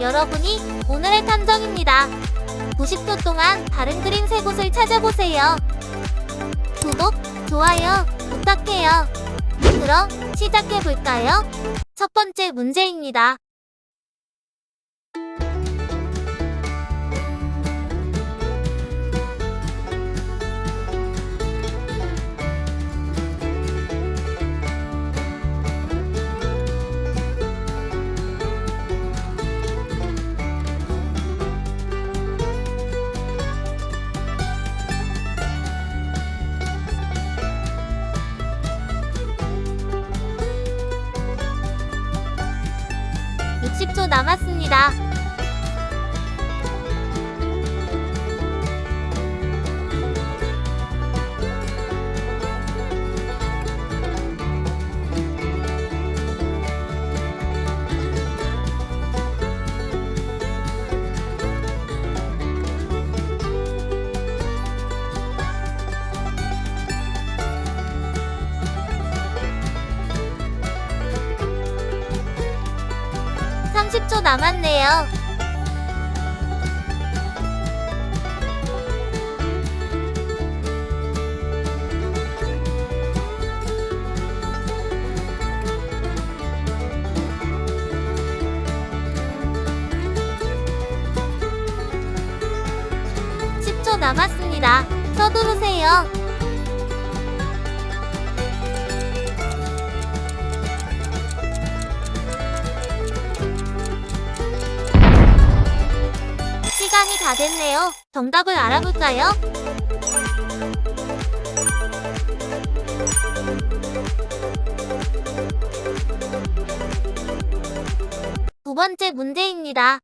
여러분이 오늘의 탐정입니다. 90초 동안 다른 그림 세 곳을 찾아보세요. 구독, 좋아요 부탁해요. 그럼 시작해볼까요? 첫 번째 문제입니다. 남았습니다. 삼십 초 남았네요. 십초 남았습니다. 서두르세요. 시간이 다 됐네요. 정답을 알아볼까요? 두 번째 문제입니다.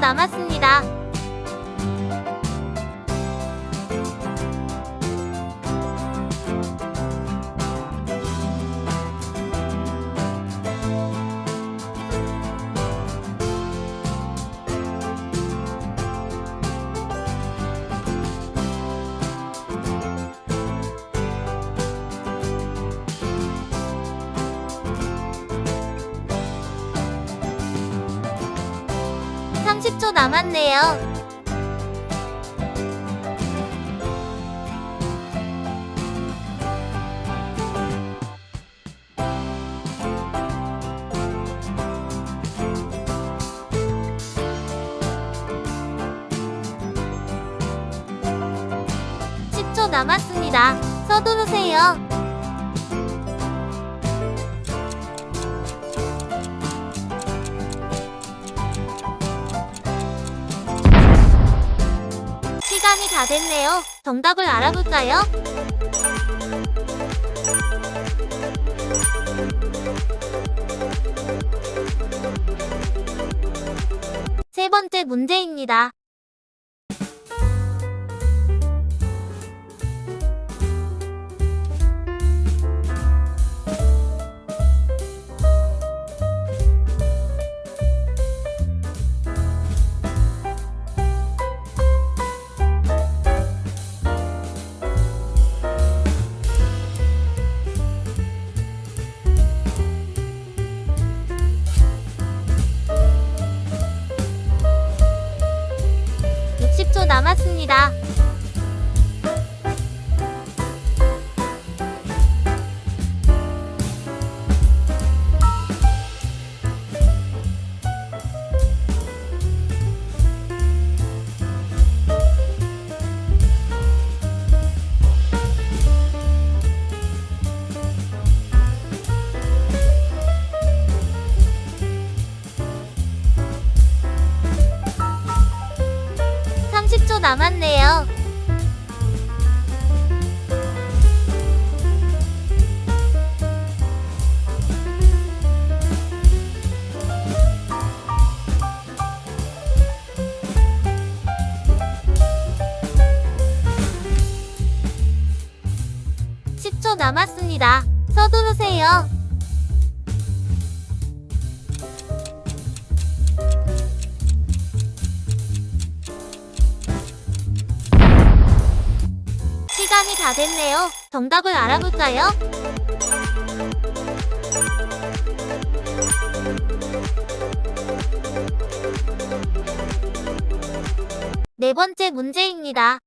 남았습니다. 삼십 초 남았네요. 십초 남았습니다. 서두르세요. 시간이 다 됐네요. 정답을 알아볼까요? 세 번째 문제입니다. 남았네요. 남았습니다. 서두르세요. 시간이 다 됐네요. 정답을 알아볼까요? 네 번째 문제입니다.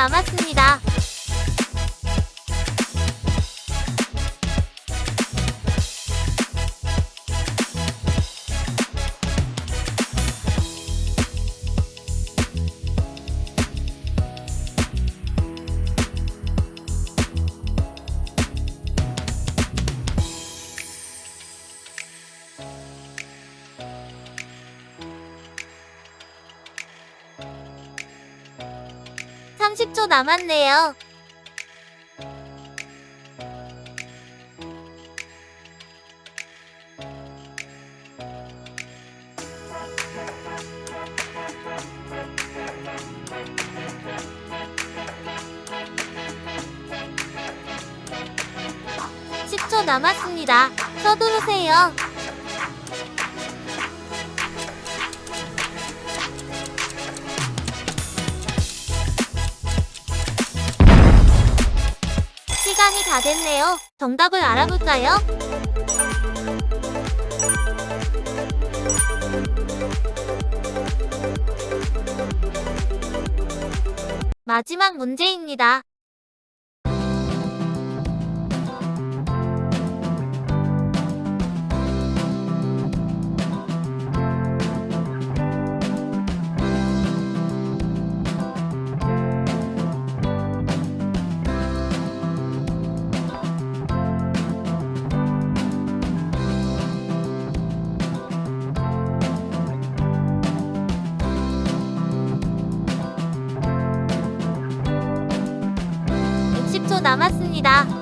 甘く 30초 남았네요. 남았습니다. 서두르세요. 시간이 다 됐네요. 정답을 알아볼까요? 마지막 문제입니다. 남았습니다.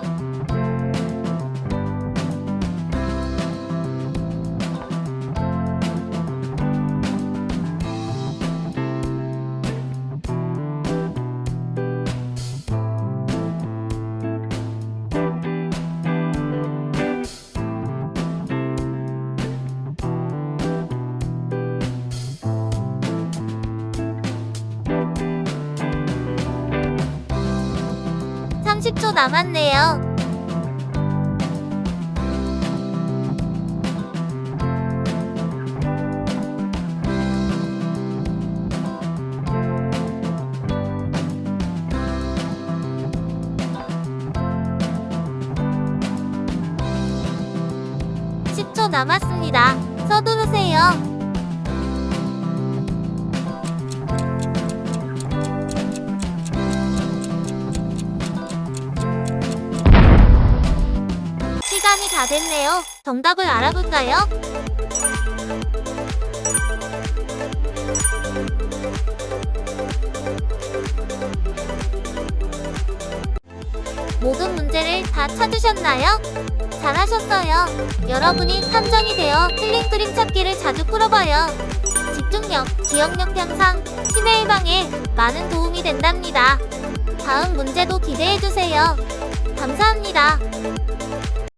삼십 초 남았네요. 십초 남았습니다. 서두르세요. 다 됐네요. 정답을 알아볼까요? 모든 문제를 다 찾으셨나요? 잘하셨어요. 여러분이 탐정이 되어 틀린 그림 찾기를 자주 풀어봐요. 집중력, 기억력 향상, 치매 예방에 많은 도움이 된답니다. 다음 문제도 기대해주세요. 감사합니다.